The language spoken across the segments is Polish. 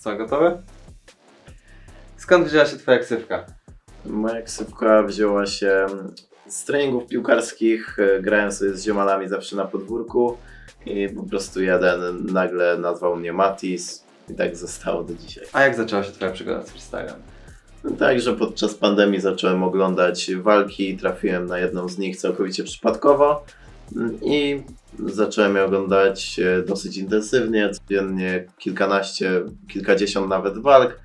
Co, gotowe? Skąd wzięła się twoja ksywka? Moja ksywka wzięła się z treningów piłkarskich. Grałem sobie z ziomalami zawsze na podwórku i po prostu jeden nagle nazwał mnie Matis i tak zostało do dzisiaj. A jak zaczęła się twoja przygoda z freestylem? Także podczas pandemii zacząłem oglądać walki, trafiłem na jedną z nich całkowicie przypadkowo i zacząłem je oglądać e, dosyć intensywnie, codziennie kilkanaście, kilkadziesiąt nawet walk,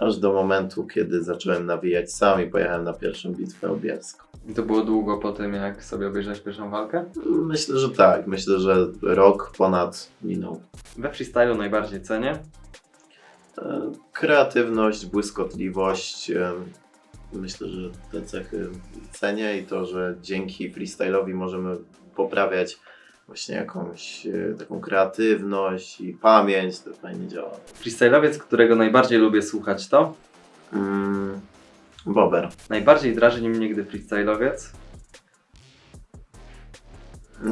aż do momentu, kiedy zacząłem nawijać sam i pojechałem na pierwszą bitwę o Bielsko. I to było długo po tym, jak sobie obejrzałeś pierwszą walkę? Myślę, że tak. Myślę, że rok ponad minął. We freestylu najbardziej cenię. E, Kreatywność, błyskotliwość. e, Myślę, że te cechy cenię i to, że dzięki freestyle'owi możemy poprawiać właśnie jakąś e, taką kreatywność i pamięć, to fajnie działa. Freestylowiec, którego najbardziej lubię słuchać to Mm, Bober. Najbardziej drażni mnie, gdy freestylowiec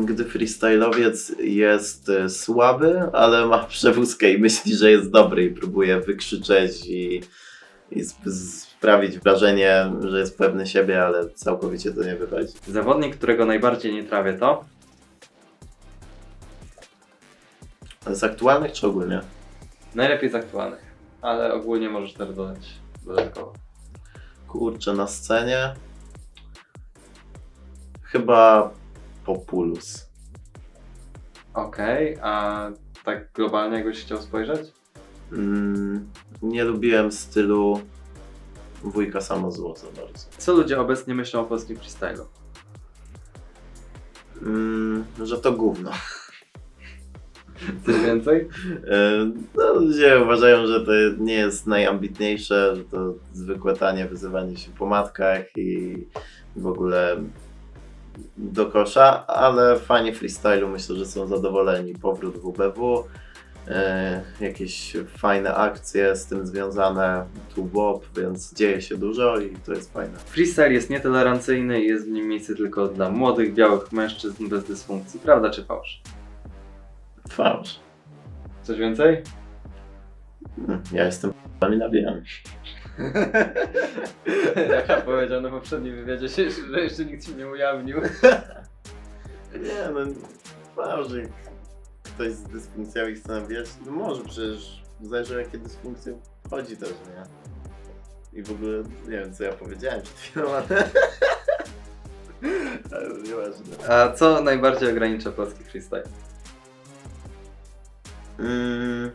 Gdy freestyle'owiec jest e, słaby, ale ma przewózkę i myśli, że jest dobry i próbuje wykrzyczeć i, i sp- sprawić wrażenie, że jest pewny siebie, ale całkowicie to nie wychodzi. Zawodnik, którego najbardziej nie trawię to Z aktualnych czy ogólnie? najlepiej z aktualnych, ale ogólnie możesz też dodać dodatkowo. Kurczę, na scenie chyba Populus. Okej, a tak globalnie jakbyś chciał spojrzeć? Mm, nie lubiłem stylu wujka samozło za bardzo. Co ludzie obecnie myślą o polskim freestylu? Mm, że to gówno. Coś więcej? E, No, ludzie uważają, że to nie jest najambitniejsze, że to zwykłe tanie wyzywanie się po matkach i w ogóle do kosza, ale fani freestylu myślę, że są zadowoleni. Powrót WBW, e, jakieś fajne akcje z tym związane, tu bob, więc dzieje się dużo i to jest fajne. Freestyle jest nietolerancyjny i jest w nim miejsce tylko dla młodych, białych mężczyzn bez dysfunkcji. Prawda czy fałsz? Fałsz. Coś więcej? Ja jestem p***ami nabijany. Jak ja powiedział na poprzednim wywiadzie, się, że jeszcze nikt ci nie ujawnił. Nie no, może ktoś z dysfunkcjami chce nabijać, no może przecież zależy jakie dysfunkcje chodzi też, nie? I w ogóle nie wiem co ja powiedziałem przed chwilą, ale... ale nieważne. A co najbardziej ogranicza polski freestyle? Mm,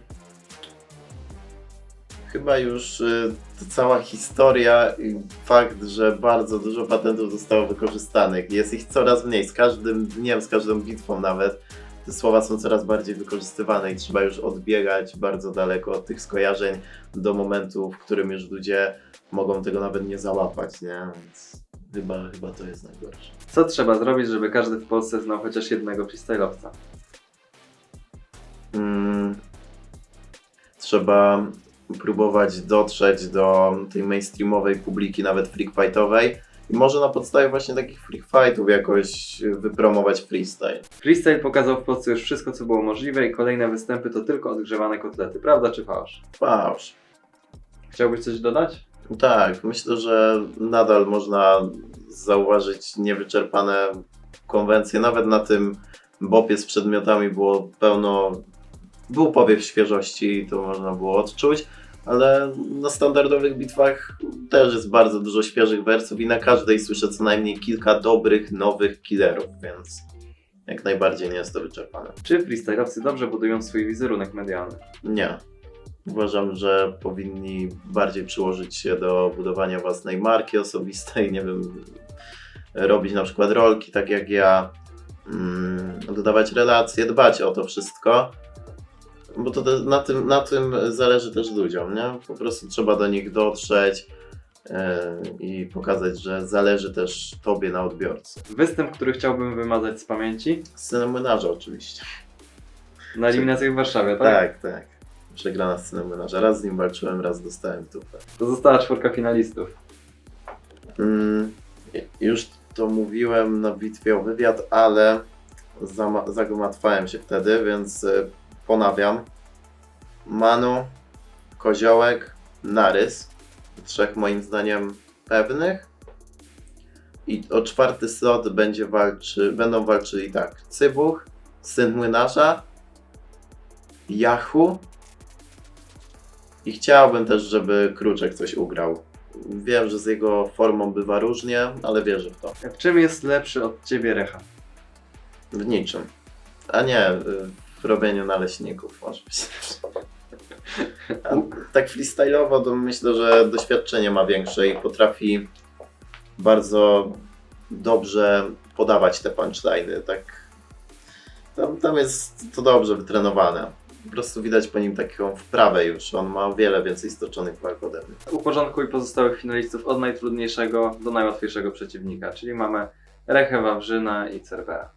chyba już y, cała historia i fakt, że bardzo dużo patentów zostało wykorzystanych. Jest ich coraz mniej, z każdym dniem, z każdą bitwą nawet. Te słowa są coraz bardziej wykorzystywane i trzeba już odbiegać bardzo daleko od tych skojarzeń do momentu, w którym już ludzie mogą tego nawet nie załapać, nie? Więc chyba, chyba to jest najgorsze. Co trzeba zrobić, żeby każdy w Polsce znał chociaż jednego freestylowca? Mm, trzeba próbować dotrzeć do tej mainstreamowej publiki, nawet freak fightowej. I może na podstawie właśnie takich freak fightów jakoś wypromować freestyle. Freestyle pokazał w Polsce już wszystko, co było możliwe i kolejne występy to tylko odgrzewane kotlety. Prawda czy fałsz? Fałsz. Chciałbyś coś dodać? Tak, myślę, że nadal można zauważyć niewyczerpane konwencje. Nawet na tym bopie z przedmiotami było pełno, był powiew świeżości i to można było odczuć, ale na standardowych bitwach też jest bardzo dużo świeżych wersów i na każdej słyszę co najmniej kilka dobrych, nowych killerów, więc jak najbardziej nie jest to wyczerpane. Czy freestylowcy dobrze budują swój wizerunek medialny? Nie. Uważam, że powinni bardziej przyłożyć się do budowania własnej marki osobistej, nie wiem, robić na przykład rolki tak jak ja, mm, dodawać relacje, dbać o to wszystko, bo to te, na, tym, na tym zależy też ludziom, nie? Po prostu trzeba do nich dotrzeć yy, i pokazać, że zależy też tobie na odbiorcy. Występ, który chciałbym wymazać z pamięci? Scena młynarza oczywiście. Na eliminacjach w Warszawie, tak? Tak, tak. Przegrana scena młynarza. Raz z nim walczyłem, raz dostałem w dupę. To została czwórka finalistów. Mm, już to mówiłem na bitwie o wywiad, ale zagmatwałem się wtedy, więc y, ponawiam. Manu, Koziołek, Narys. Trzech moim zdaniem pewnych. I o czwarty slot będzie walczy, będą walczyli tak. Cybuch, Syn Młynarza, Jachu i chciałbym też, żeby Kruczek coś ugrał. Wiem, że z jego formą bywa różnie, ale wierzę w to. W czym jest lepszy od ciebie Recha? W niczym. A nie, y, w robieniu naleśników może być. A tak freestyle'owo to myślę, że doświadczenie ma większe i potrafi bardzo dobrze podawać te punchline'y. Tak, tam, tam jest to dobrze wytrenowane. Po prostu widać po nim taką wprawę już. On ma o wiele więcej stoczonych walk ode mnie. Uporządkuj pozostałych finalistów od najtrudniejszego do najłatwiejszego przeciwnika, czyli mamy Rechę, Wawrzyna i Cervera.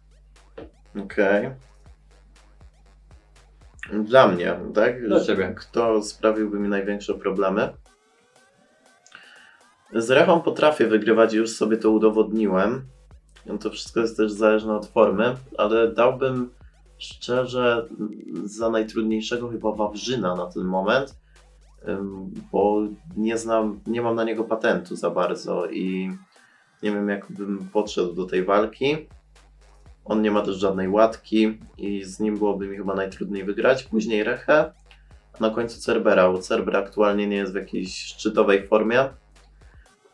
Okej. Dla mnie, tak? Dla ciebie. Kto sprawiłby mi największe problemy? Z Rechą potrafię wygrywać, już sobie to udowodniłem. To wszystko jest też zależne od formy, ale dałbym szczerze za najtrudniejszego chyba Wawrzyna na ten moment, bo nie znam, nie mam na niego patentu za bardzo i nie wiem jak bym podszedł do tej walki. On nie ma też żadnej łatki i z nim byłoby mi chyba najtrudniej wygrać. Później Rechę, a na końcu Cerbera, bo Cerber aktualnie nie jest w jakiejś szczytowej formie.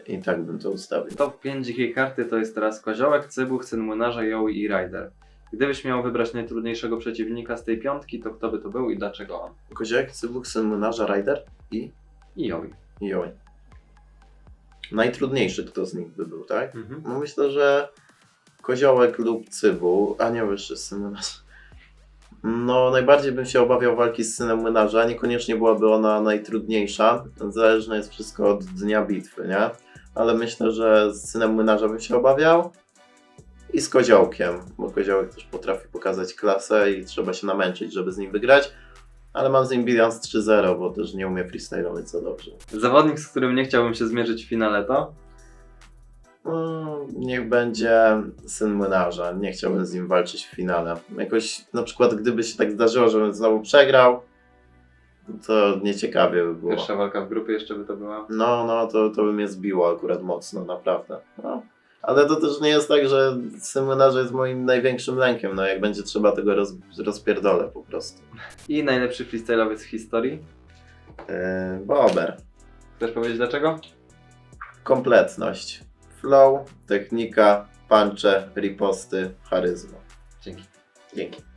I tak bym to ustawił. Top 5 dzikiej karty to jest teraz Koziołek, Cybuch, Syn Młynarza, Joey i Ryder. Gdybyś miał wybrać najtrudniejszego przeciwnika z tej piątki, to kto by to był i dlaczego on? Koziołek, Cybuch, Syn Młynarza, Rider i I Joey. i Joey. Najtrudniejszy kto z nich by był, tak? Mhm. No myślę, że Koziołek lub Cybu, a nie wyższy syn. No, najbardziej bym się obawiał walki z synem młynarza. Niekoniecznie byłaby ona najtrudniejsza. Zależne jest wszystko od dnia bitwy, nie? Ale myślę, że z synem młynarza bym się obawiał. I z koziołkiem, bo koziołek też potrafi pokazać klasę i trzeba się namęczyć, żeby z nim wygrać. Ale mam z nim bilans 3-0, bo też nie umie freestyle'ować za dobrze. Zawodnik, z którym nie chciałbym się zmierzyć w finale to? No, niech będzie syn młynarza. Nie chciałbym z nim walczyć w finale. Jakoś na przykład gdyby się tak zdarzyło, żebym znowu przegrał, to nieciekawie by było. Pierwsza walka w grupie jeszcze by to była. No, no, to, to by mnie zbiło akurat mocno, naprawdę. No. Ale to też nie jest tak, że syn młynarza jest moim największym lękiem. No, jak będzie trzeba, tego roz, rozpierdolę po prostu. I najlepszy freestyle'owiec w historii. Yy, Bober. Chcesz powiedzieć dlaczego? Kompletność. Flow, technika, punche, riposty, charyzma. Dzięki. Dzięki.